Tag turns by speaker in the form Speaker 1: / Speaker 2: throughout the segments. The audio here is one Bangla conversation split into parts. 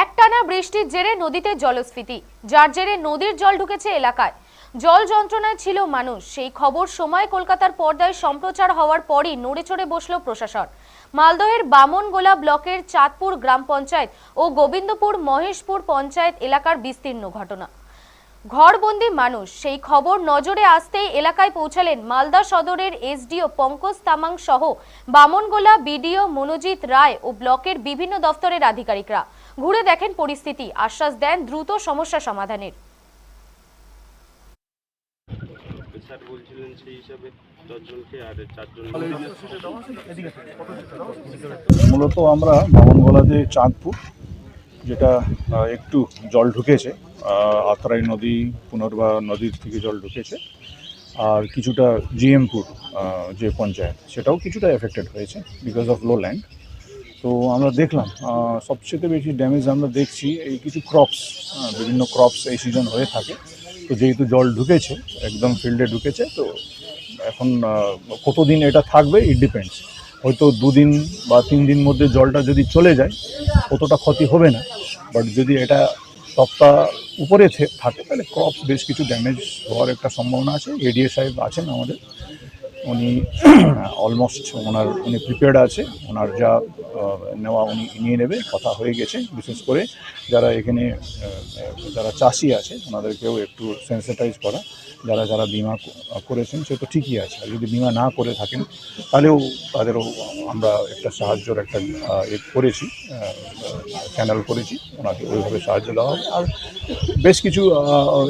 Speaker 1: একটানা বৃষ্টির জেরে নদীতে জলস্ফীতি, যার জেরে নদীর জল ঢুকেছে এলাকায়। জল যন্ত্রণায় ছিল মানুষ। সেই খবর সময় কলকাতার পর্দায় সম্প্রচার হওয়ার পরই নড়ে চড়ে বসল প্রশাসন। মালদহের বামনগোলা ব্লকের চাঁদপুর গ্রাম পঞ্চায়েত ও গোবিন্দপুর মহেশপুর পঞ্চায়েত এলাকার বিস্তীর্ণ ঘটনা। ঘরবন্দি মানুষ। সেই খবর নজরে আসতেই এলাকায় পৌঁছালেন মালদা সদরের এসডিও পঙ্কজ তামাং সহ বামনগোলা বিডিও মনোজিৎ রায় ও ব্লকের বিভিন্ন দফতরের আধিকারিকরা। ঘুরে দেখেন পরিস্থিতি। আশ্বাস দেন দ্রুত সমস্যা সমাধানের।
Speaker 2: স্যার বলছিলেন সেই হিসাবে দশজনকে আর চারজন
Speaker 3: মূলত আমরা বামনগোলাতে চাঁদপুর যেটা একটু জল ঢুকেছে আহ, নদী পুনর্বা নদীর থেকে জল ঢুকেছে আর কিছুটা জিএমপুর যে পঞ্চায়েত সেটাও কিছুটা এফেক্টেড হয়েছে বিকজ অফ লো ল্যান্ড তো আমরা দেখলাম সবচেয়ে বেশি ড্যামেজ আমরা দেখছি এই কিছু ক্রপস বিভিন্ন ক্রপস এই সিজন হয়ে থাকে। তো যেহেতু জল ঢুকেছে, একদম ফিল্ডে ঢুকেছে, তো এখন কতদিন এটা থাকবে ইট ডিপেন্ডস হয়তো দুদিন বা তিন দিন মধ্যে জলটা যদি চলে যায়, অতটা ক্ষতি হবে না। বাট যদি এটা সপ্তাহ উপরে থাকে, তাহলে ক্রপস বেশ কিছু ড্যামেজ হওয়ার একটা সম্ভাবনা আছে। এডিএ সাহেব আছেন আমাদের। উনি অলমোস্ট ওনার, উনি প্রিপেয়ার্ড আছে। ওনার যা নেওয়া উনি নিয়ে নেবে, কথা হয়ে গেছে, বিশেষ করে যারা এখানে যারা চাষি আছে, ওনাদেরকেও একটু সেন্সিটাইজ করা। যারা যারা বিমা করেছেন, সে তো ঠিকই আছে। আর যদি বিমা না করে থাকেন, তাহলেও তাদেরও আমরা একটা সাহায্যর একটা করেছি চ্যানেল করেছি, ওনাকে ওইভাবে সাহায্য দেওয়া হবে। আর বেশ কিছু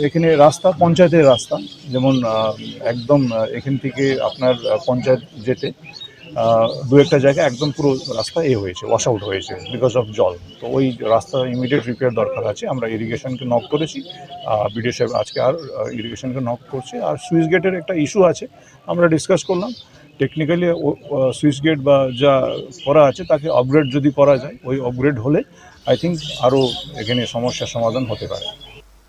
Speaker 3: এখানে রাস্তা, পঞ্চায়েতের রাস্তা। যেমন একদম এখান থেকে আপনার পঞ্চায়েত যেতে দু একটা জায়গায় একদম পুরো রাস্তা এ হয়েছে ওয়াশ আউট হয়েছে বিকজ অফ জল। তো ওই রাস্তা ইমিডিয়েট রিপেয়ার দরকার আছে, আমরা ইরিগেশনকে নক করেছি। বিডিও সাহেব আজকে আর ইরিগেশনকে নক করছে। আর সুইচ গেটের একটা ইস্যু আছে, আমরা ডিসকাস করলাম। টেকনিক্যালি সুইচ গেট বা যা করা আছে, তাকে আপগ্রেড যদি করা যায়, ওই আপগ্রেড হলে আই থিঙ্ক আরও এখানে সমস্যার সমাধান হতে পারে।